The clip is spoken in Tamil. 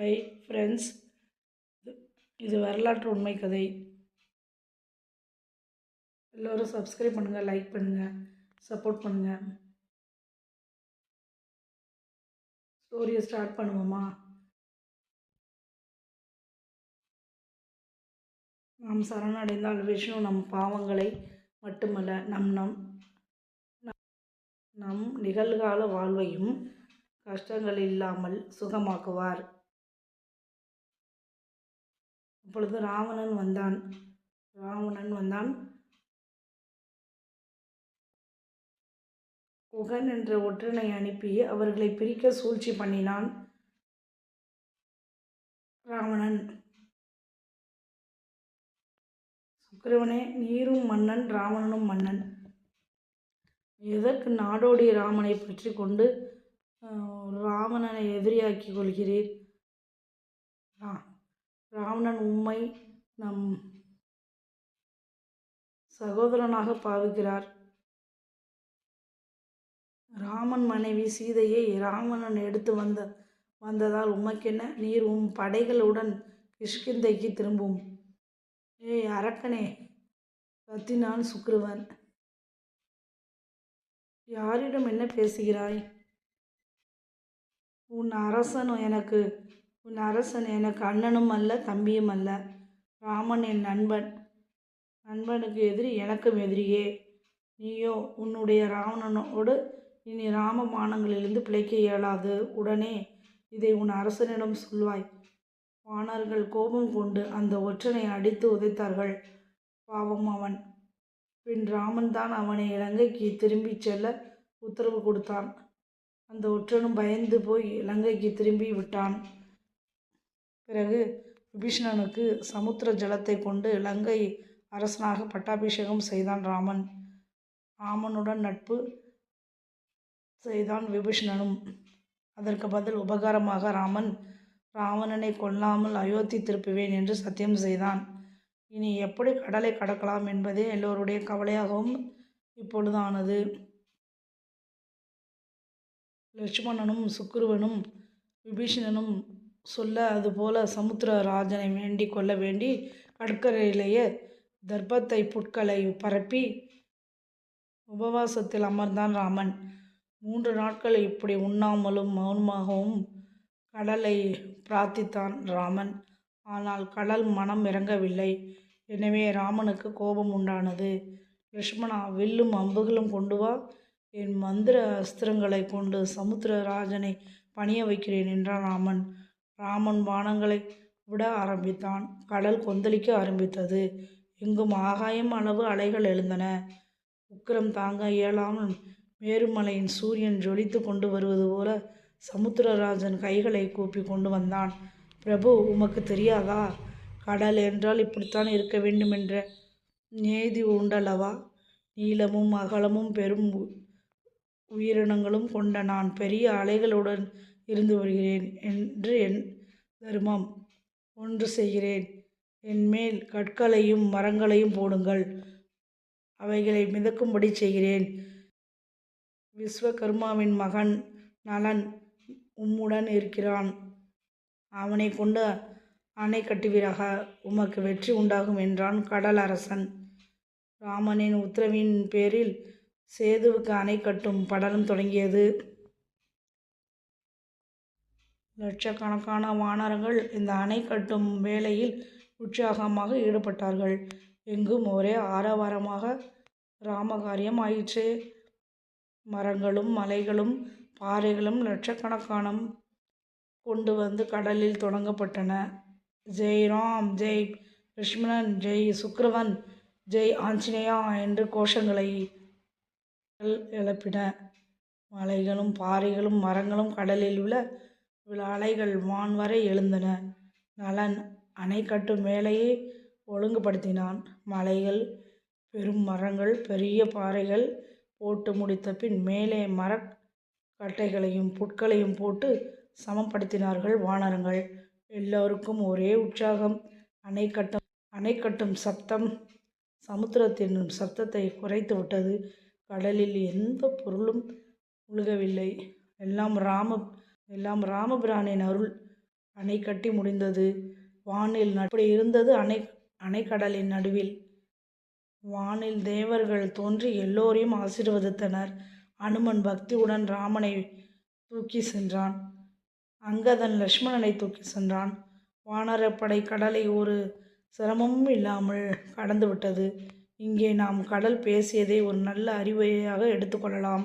ஹை ஃப்ரெண்ட்ஸ் இது வரலாற்று உண்மை கதை. எல்லோரும் சப்ஸ்கிரைப் பண்ணுங்கள் லைக் பண்ணுங்கள் சப்போர்ட் பண்ணுங்கள் ஸ்டோரியை ஸ்டார்ட் பண்ணுவோமா? நாம் சரணடைந்தால் விஷ்ணு நம் பாவங்களை மட்டுமல்ல நம் நம் நம் நிகழ்கால வாழ்வையும் கஷ்டங்கள் இல்லாமல் சுகமாக்குவார். அப்பொழுது ராவணன் வந்தான். ராவணன் வந்தான். குகன் என்ற ஒற்றனை அனுப்பி அவர்களை பிரிக்க சூழ்ச்சி பண்ணினான். ராவணன் சுக்கிரவனே நீரும் மன்னன் ராவணனும் மன்னன். எதற்கு நாடோடி ராமனை பற்றி கொண்டு ராவணனை எதிரியாக்கி கொள்கிறீர்? ராவணன் உம்மை நம் சகோதரனாக பாவிக்கிறார். ராமன் மனைவி சீதையை ராவணன் எடுத்து வந்த வந்ததால் உமக்கென்ன? நீர் உம் படைகளுடன் கிஷ்கிந்தைக்கு திரும்பும். ஏய் அரக்கனே கத்தினான் சுக்ருவன் யாரிடம் என்ன பேசுகிறாய்? உன் அரசன் எனக்கு உன் அரசன் எனக்கு அண்ணனும் அல்ல தம்பியும் அல்ல. ராமன் என் நண்பன். நண்பனுக்கு எதிரி எனக்கும் எதிரியே. நீயோ உன்னுடைய ராவணனோடு இனி ராமபானங்களிலிருந்து பிழைக்க இயலாது. உடனே இதை உன் அரசனிடம் சொல்வாய். வானர்கள் கோபம் கொண்டு அந்த ஒற்றனை அடித்து உதைத்தார்கள். பாவம் அவன். பின் ராமன் தான் அவனை இலங்கைக்கு திரும்பிச் செல்ல உத்தரவு கொடுத்தான். அந்த ஒற்றனும் பயந்து போய் இலங்கைக்கு திரும்பி விட்டான். பிறகு விபீஷணனுக்கு சமுத்திர ஜலத்தை கொண்டு லங்கை அரசனாக பட்டாபிஷேகம் செய்தான் ராமன். ராமனுடன் நட்பு செய்தான் விபீஷணனும். அதற்கு பதில் உபகாரமாக ராமன் ராவணனை கொல்லாமல் அயோத்தி திருப்புவேன் என்று சத்தியம் செய்தான். இனி எப்படி கடலை கடக்கலாம் என்பதே எல்லோருடைய கவலையாகவும் இப்பொழுதானது. லட்சுமணனும் சுக்குருவனும் விபீஷணனும் சொல்ல அதுபோல சமுத்திரராஜனை வேண்டி கொள்ள வேண்டி கடற்கரையிலேயே தர்ப்பத்தை புட்களை பரப்பி உபவாசத்தில் அமர்ந்தான் ராமன். மூன்று நாட்கள் இப்படி உண்ணாமலும் மௌனமாகவும் கடலை பிரார்த்தித்தான் ராமன். ஆனால் கடல் மனம் இறங்கவில்லை. எனவே ராமனுக்கு கோபம் உண்டானது. லக்ஷ்மணா வில்லும் அம்புகளும் கொண்டு வா என் மந்திர அஸ்திரங்களை கொண்டு சமுத்திரராஜனை பணிய வைக்கிறேன் என்றான் ராமன். ராமன் வானங்களை விட ஆரம்பித்தான். கடல் கொந்தளிக்க ஆரம்பித்தது. எங்கும் ஆகாயம் அளவு அலைகள் எழுந்தன. உக்கிரம் தாங்க இயலாமல் மேருமலையின் சூரியன் ஜொலித்து கொண்டு வருவது போல சமுத்திரராஜன் கைகளை கூப்பி கொண்டு வந்தான். பிரபு உமக்கு தெரியாதா? கடல் என்றால் இப்படித்தான் இருக்க வேண்டும் என்ற நேதி உண்டல்லவா? நீளமும் அகலமும் பெரும் உயிரினங்களும் கொண்ட நான் பெரிய அலைகளுடன் இருந்து வருகிறேன் என்று என் தர்மம். ஒன்று செய்கிறேன். என் மேல் கற்களையும் மரங்களையும் போடுங்கள். அவைகளை மிதக்கும்படி செய்கிறேன். விஸ்வகர்மாவின் மகன் நலன் உம்முடன் இருக்கிறான். அவனை கொண்டு அணை கட்டுவீராக. உமக்கு வெற்றி உண்டாகும் என்றான் கடல் அரசன். ராமனின் உத்தரவின் பேரில் சேதுவுக்கு அணை கட்டும் படலம் தொடங்கியது. லட்சக்கணக்கான வானரங்கள் இந்த அணை கட்டும் வேலையில் உற்சாகமாக ஈடுபட்டார்கள். எங்கும் ஒரே ஆரவாரமாக ராமகாரியம் ஆயிற்று. மரங்களும் மலைகளும் பாறைகளும் லட்சக்கணக்கான கொண்டு வந்து கடலில் தொடங்கப்பட்டன. ஜெய் ராம் ஜெய் லக்ஷ்மணன் ஜெய் சுக்ரவன் ஜெய் ஆஞ்சநேயா என்று கோஷங்களை எழுப்பின. மலைகளும் பாறைகளும் மரங்களும் கடலில் உள்ள விழ அலைகள் வான் வரை எழுந்தன. நலன் அணை கட்டும் வேலையை ஒழுங்குபடுத்தினான். மலைகள் பெரும் மரங்கள் பெரிய பாறைகள் போட்டு முடித்த பின் மேலே மரக்கட்டைகளையும் புட்களையும் போட்டு சமப்படுத்தினார்கள் வானரங்கள். எல்லோருக்கும் ஒரே உற்சாகம். அணை கட்டும் அணை கட்டும் சப்தம் சமுத்திரத்தின் சப்தத்தை குறைத்து விட்டது. கடலில் எந்த பொருளும் முழுகவில்லை எல்லாம் ராம எல்லாம் ராமபிரானின் அருள். அணை கட்டி முடிந்தது. வானில் அப்படி இருந்தது அணை அணைக்கடலின் நடுவில். வானில் தேவர்கள் தோன்றி எல்லோரையும் ஆசீர்வதித்தனர். அனுமன் பக்தியுடன் ராமனை தூக்கி சென்றான். அங்கதன் லக்ஷ்மணனை தூக்கி சென்றான். வானரப்படை கடலை ஒரு சிரமமும் இல்லாமல் கடந்துவிட்டது. இங்கே நாம் கடல் பேசியதை ஒரு நல்ல அறிவுரையாக எடுத்துக்கொள்ளலாம்